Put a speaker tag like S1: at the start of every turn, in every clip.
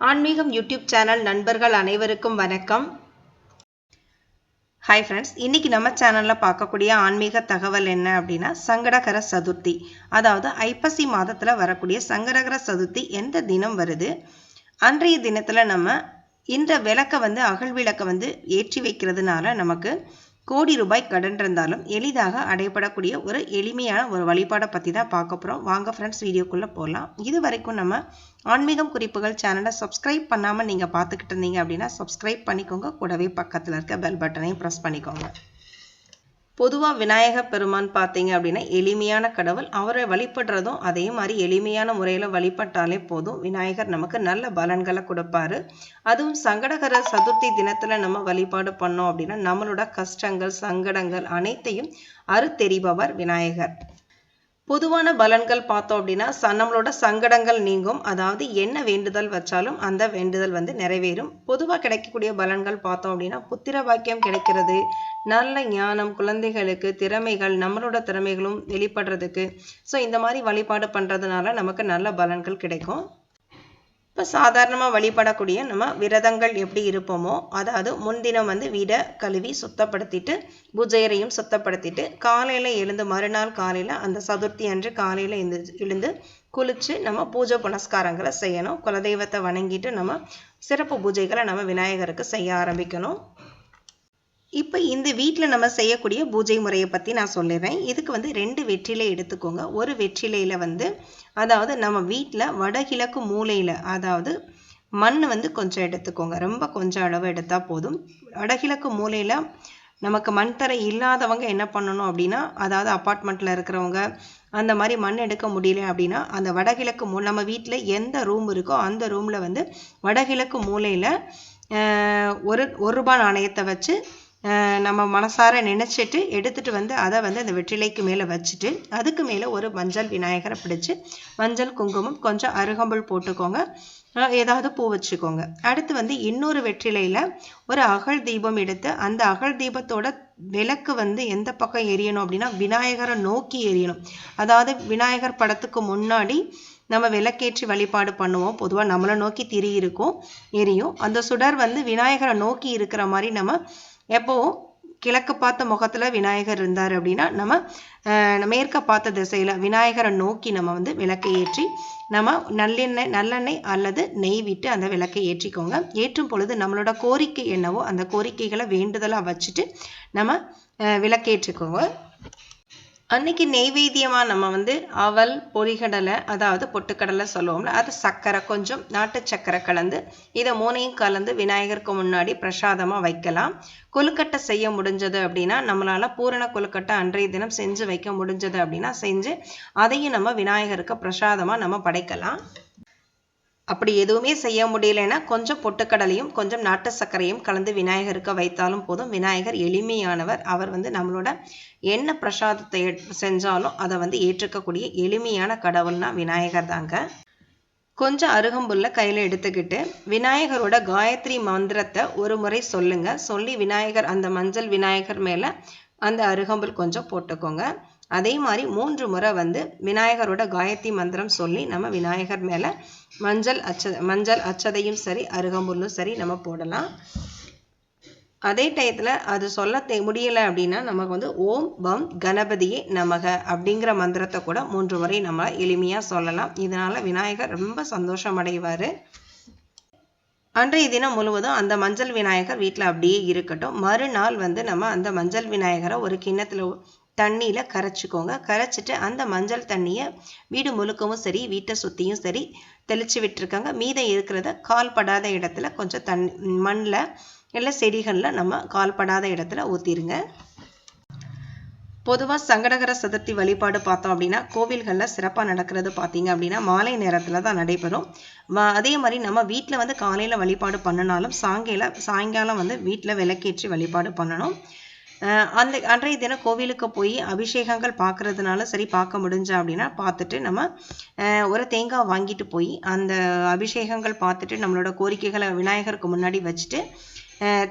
S1: ஆன்மீகம் YouTube channel நண்பர்கள் அனைவருக்கும் வணக்கம். ஹாய் ஃப்ரெண்ட்ஸ் இன்னைக்கு நம்ம சேனலில் பார்க்கக்கூடிய ஆன்மீக தகவல் என்ன அப்படின்னா சங்கடகர சதுர்த்தி. அதாவது ஐப்பசி மாதத்தில் வரக்கூடிய சங்கடகர சதுர்த்தி எந்த தினம் வருது? அன்றைய தினத்தில் நம்ம இந்த விளக்கை வந்து அகல் விளக்கை வந்து ஏற்றி வைக்கிறதுனால நமக்கு கோடி ரூபாய் கடன் இருந்தாலும் எளிதாக அடையப்படக்கூடிய ஒரு எளிமையான ஒரு வழிபாடை பற்றி தான் பார்க்க போகிறோம் வாங்க ஃப்ரெண்ட்ஸ் வீடியோக்குள்ளே போகலாம் இது வரைக்கும் நம்ம ஆன்மீகம் குறிப்புகள் சேனலை சப்ஸ்கிரைப் பண்ணாமல் நீங்கள் பார்த்துக்கிட்டு இருந்தீங்க அப்படின்னா சப்ஸ்கிரைப் பண்ணிக்கோங்க. கூடவே பக்கத்தில் இருக்க பெல் பட்டனையும் ப்ரெஸ் பண்ணிக்கோங்க. பொதுவாக விநாயகர் பெருமான் பார்த்தீங்க அப்படின்னா எளிமையான கடவுள். அவரை வழிபடுறதும் அதே மாதிரி எளிமையான முறையில் வழிபட்டாலே போதும். விநாயகர் நமக்கு நல்ல பலன்களை கொடுப்பாரு. அதுவும் சங்கடகர சதுர்த்தி தினத்தில் நம்ம வழிபாடு பண்ணோம் அப்படின்னா நம்மளோட கஷ்டங்கள் சங்கடங்கள் அனைத்தையும் அறுத்தெறிபவர் விநாயகர். பொதுவான பலன்கள் பார்த்தோம் அப்படின்னா ச நம்மளோட சங்கடங்கள் நீங்கும். அதாவது என்ன வேண்டுதல் வச்சாலும் அந்த வேண்டுதல் வந்து நிறைவேறும். பொதுவாக கிடைக்கக்கூடிய பலன்கள் பார்த்தோம் அப்படின்னா புத்திர பாக்கியம் கிடைக்கிறது நல்ல ஞானம் குழந்தைகளுக்கு திறமைகள் நம்மளோட திறமைகளும் வெளிப்படுறதுக்கு. ஸோ இந்த மாதிரி வழிபாடு பண்ணுறதுனால நமக்கு நல்ல பலன்கள் கிடைக்கும். இப்போ சாதாரணமாக வழிபடக்கூடிய நம்ம விரதங்கள் எப்படி இருப்போமோ அதாவது முன்தினம் வந்து வீடை கழுவி சுத்தப்படுத்திட்டு பூஜையரையும் சுத்தப்படுத்திட்டு காலையில் எழுந்து மறுநாள் காலையில் அந்த சதுர்த்தி அன்று காலையில் எழுந்து எழுந்து குளித்து நம்ம பூஜை புனஸ்காரங்களை செய்யணும். குலதெய்வத்தை வணங்கிட்டு நம்ம சிறப்பு பூஜைகளை நம்ம விநாயகருக்கு செய்ய ஆரம்பிக்கணும். இப்போ இந்த வீட்டில் நம்ம செய்யக்கூடிய பூஜை முறையை பற்றி நான் சொல்லிடுறேன். இதுக்கு வந்து ரெண்டு வெற்றிலை எடுத்துக்கோங்க. ஒரு வெற்றிலையில் வந்து அதாவது நம்ம வீட்டில் வடகிழக்கு மூலையில் அதாவது மண் வந்து கொஞ்சம் எடுத்துக்கோங்க. ரொம்ப கொஞ்சம் அளவு எடுத்தால் போதும். வடகிழக்கு மூலையில் நமக்கு மண் தரை இல்லாதவங்க என்ன பண்ணணும் அப்படின்னா அதாவது அப்பார்ட்மெண்ட்டில் இருக்கிறவங்க அந்த மாதிரி மண் எடுக்க முடியல அப்படின்னா அந்த வடகிழக்கு மூ நம்ம வீட்டில் எந்த ரூம் இருக்கோ அந்த ரூமில் வந்து வடகிழக்கு மூலையில் ஒரு ஒரு ரூபாய் நாணயத்தை வச்சு நம்ம மனசார நினச்சிட்டு எடுத்துகிட்டு வந்து அதை வந்து அந்த வெற்றிலைக்கு மேலே வச்சுட்டு அதுக்கு மேலே ஒரு மஞ்சள் விநாயகரை பிடிச்சி மஞ்சள் குங்குமம் கொஞ்சம் அருகம்புல் போட்டுக்கோங்க. ஏதாவது பூ வச்சுக்கோங்க. அடுத்து வந்து இன்னொரு வெற்றிலையில் ஒரு அகல் தீபம் எடுத்து அந்த அகல் தீபத்தோட விளக்கு வந்து எந்த பக்கம் எரியணும் அப்படின்னா விநாயகரை நோக்கி எரியணும். அதாவது விநாயகர் படத்துக்கு முன்னாடி நம்ம விளக்கேற்றி வழிபாடு பண்ணுவோம். பொதுவாக நம்மளை நோக்கி திரி இருக்கும் எரியும். அந்த சுடர் வந்து விநாயகரை நோக்கி இருக்கிற மாதிரி நம்ம எப்போவும் கிழக்கு பார்த்த முகத்தில் விநாயகர் இருந்தார் அப்படின்னா நம்ம மேற்க பார்த்த திசையில் விநாயகரை நோக்கி நம்ம வந்து விளக்கை ஏற்றி நம்ம நல்லெண்ணெய் நல்லெண்ணெய் அல்லது நெய் விட்டு அந்த விளக்கை ஏற்றிக்கோங்க. ஏற்றும் பொழுது நம்மளோட கோரிக்கை என்னவோ அந்த கோரிக்கைகளை வேண்டுதலாக வச்சுட்டு நம்ம விளக்கேற்றுக்கோங்க. அன்னைக்கு நெய்வேத்தியமாக நம்ம வந்து அவல் பொரிகடலை அதாவது பொட்டுக்கடலை சொல்லுவோம்ல அது சர்க்கரை கொஞ்சம் நாட்டு சர்க்கரை கலந்து இதை மூணையும் கலந்து விநாயகருக்கு முன்னாடி பிரசாதமாக வைக்கலாம். கொழுக்கட்டை செய்ய முடிஞ்சது அப்படின்னா நம்மளால் பூரண கொழுக்கட்டை அன்றைய தினம் செஞ்சு வைக்க முடிஞ்சது அப்படின்னா செஞ்சு அதையும் நம்ம விநாயகருக்கு பிரசாதமாக நம்ம படைக்கலாம். அப்படி எதுவுமே செய்ய முடியலைன்னா கொஞ்சம் பொட்டுக்கடலையும் கொஞ்சம் நாட்டு சர்க்கரையும் கலந்து விநாயகருக்கு வைத்தாலும் போதும். விநாயகர் எளிமையானவர். அவர் வந்து நம்மளோட என்ன பிரசாதத்தை செஞ்சாலும் அதை வந்து ஏற்றுக்கக்கூடிய எளிமையான கடவுள்னா விநாயகர் தாங்க. கொஞ்சம் அருகம்புல்ல கையில் எடுத்துக்கிட்டு விநாயகரோட காயத்ரி மந்திரத்தை ஒரு முறை சொல்லுங்க. சொல்லி விநாயகர் அந்த மஞ்சள் விநாயகர் மேலே அந்த அருகம்புல் கொஞ்சம் போட்டுக்கோங்க. அதே மாதிரி மூன்று முறை வந்து விநாயகரோட காயத்ரி மந்திரம் சொல்லி நம்ம விநாயகர் மேலே மஞ்சள் அச்ச மஞ்சள் அச்சதையும் சரி அருகம்புல்லும் சரி நம்ம போடலாம். அதே டயத்தில் அது சொல்ல தெ முடியலை அப்படின்னா நமக்கு வந்து ஓம் பம் கணபதியே நமக அப்படிங்கிற மந்திரத்தை கூட மூன்று முறை நம்ம எளிமையாக சொல்லலாம். இதனால் விநாயகர் ரொம்ப சந்தோஷம் அடைவார். அன்றைய தினம் முழுவதும் அந்த மஞ்சள் விநாயகர் வீட்டில் அப்படியே இருக்கட்டும். மறுநாள் வந்து நம்ம அந்த மஞ்சள் விநாயகரை ஒரு கிண்ணத்தில் தண்ணியில் கரைச்சிக்கோங்க. கரைச்சிட்டு அந்த மஞ்சள் தண்ணியை வீடு முழுக்கவும் சரி வீட்டை சுற்றியும் சரி தெளித்து விட்டுருக்காங்க. மீதம் இருக்கிறத கால் படாத இடத்துல கொஞ்சம் தண்ணி மண்ணில் இல்லை செடிகளில் நம்ம கால் படாத இடத்துல ஊற்றிடுங்க பொதுவாக சங்கடகர சதுர்த்தி வழிபாடு பார்த்தோம் அப்படின்னா கோவில்களில் சிறப்பாக நடக்கிறது பார்த்தீங்க அப்படின்னா மாலை நேரத்தில் தான் நடைபெறும். அதே மாதிரி நம்ம வீட்டில் வந்து காலையில் வழிபாடு பண்ணினாலும் சாயங்கால சாயங்காலம் வந்து வீட்டில் விளக்கேற்றி வழிபாடு பண்ணணும். அந்த அன்றைய தினம் கோவிலுக்கு போய் அபிஷேகங்கள் பார்க்கறதுனால சரி பார்க்க முடிஞ்சா அப்படின்னா பார்த்துட்டு நம்ம ஒரு தேங்காய் வாங்கிட்டு போய் அந்த அபிஷேகங்கள் பார்த்துட்டு நம்மளோட கோரிக்கைகளை விநாயகருக்கு முன்னாடி வச்சுட்டு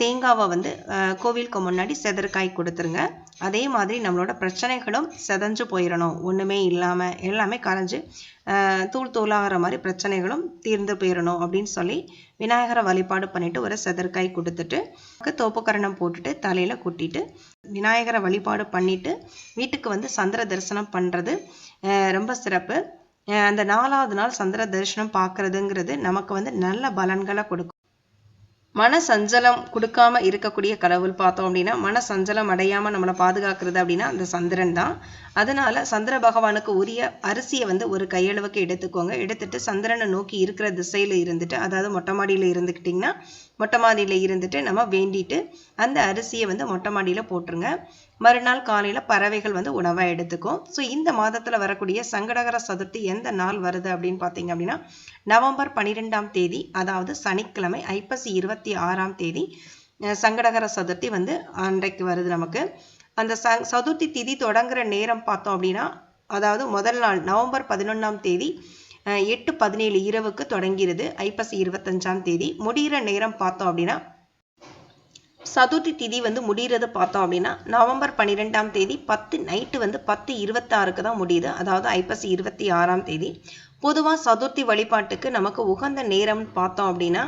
S1: தேங்காவை வந்து கோவிலுக்கு முன்னாடி செதற்காய் கொடுத்துருங்க. அதே மாதிரி நம்மளோட பிரச்சனைகளும் செதஞ்சு போயிடணும் ஒன்றுமே இல்லாமல் எல்லாமே கரைஞ்சு தூள் தூளாகிற மாதிரி பிரச்சனைகளும் தீர்ந்து போயிடணும் அப்படின்னு சொல்லி விநாயகரை வழிபாடு பண்ணிவிட்டு ஒரு செதற்காய் கொடுத்துட்டு தோப்புக்கரணம் போட்டுட்டு தலையில் கொட்டிட்டு விநாயகரை வழிபாடு பண்ணிவிட்டு வீட்டுக்கு வந்து சந்திர தரிசனம் பண்ணுறது ரொம்ப சிறப்பு. அந்த நாலாவது நாள் சந்திர தரிசனம் பார்க்குறதுங்கிறது நமக்கு வந்து நல்ல பலன்களை கொடுக்கும். மன சஞ்சலம் கொடுக்காம இருக்கக்கூடிய கடவுள் பார்த்தோம் அப்படின்னா மன சஞ்சலம் அடையாம நம்மளை பாதுகாக்கிறது அப்படின்னா அந்த சந்திரன் தான். அதனால சந்திர பகவானுக்கு உரிய அரிசியை வந்து ஒரு கையளவுக்கு எடுத்துக்கோங்க. எடுத்துட்டு சந்திரனை நோக்கி இருக்கிற திசையில இருந்துட்டு அதாவது மொட்டை மாடியில இருந்துக்கிட்டிங்கன்னா மொட்டை மாடியில இருந்துட்டு நம்ம வேண்டிட்டு அந்த அரிசியை வந்து மொட்டை மாடியில போட்டுருங்க. மறுநாள் காலையில் பறவைகள் வந்து உணவாக எடுத்துக்கும். ஸோ இந்த மாதத்தில் வரக்கூடிய சங்கடகர சதுர்த்தி எந்த நாள் வருது அப்படின்னு பார்த்தீங்க அப்படின்னா நவம்பர் பன்னிரெண்டாம் தேதி அதாவது சனிக்கிழமை ஐப்பசி இருபத்தி ஆறாம் தேதி சங்கடகர சதுர்த்தி வந்து அன்றைக்கு வருது நமக்கு. அந்த ச சதுர்த்தி திதி தொடங்குற நேரம் பார்த்தோம் அப்படின்னா அதாவது முதல் நாள் நவம்பர் பதினொன்றாம் தேதி எட்டு பதினேழு இரவுக்கு தொடங்கிறது ஐப்பசி இருபத்தஞ்சாம் தேதி. முடிகிற நேரம் பார்த்தோம் அப்படின்னா சதுர்த்தி திதி வந்து முடிகிறது பார்த்தோம் அப்படின்னா நவம்பர் பன்னிரெண்டாம் தேதி பத்து நைட்டு வந்து பத்து இருபத்தாறுக்கு தான் முடியுது. அதாவது ஐப்பசி இருபத்தி ஆறாம் தேதி. பொதுவாக சதுர்த்தி வழிபாட்டுக்கு நமக்கு உகந்த நேரம்னு பார்த்தோம் அப்படின்னா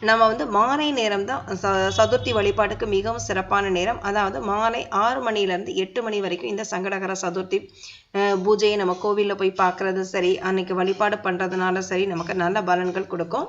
S1: நம்ம வந்து மாலை நேரம் தான் ச- சதுர்த்தி வழிபாட்டுக்கு மிகவும் சிறப்பான நேரம். அதாவது மாலை ஆறு மணிலேருந்து எட்டு மணி வரைக்கும் இந்த சங்கடகர சதுர்த்தி பூஜையை நம்ம கோவிலில் போய் பார்க்குறது சரி அன்னைக்கு வழிபாடு பண்ணுறதுனால சரி நமக்கு நல்ல பலன்கள் கொடுக்கும்.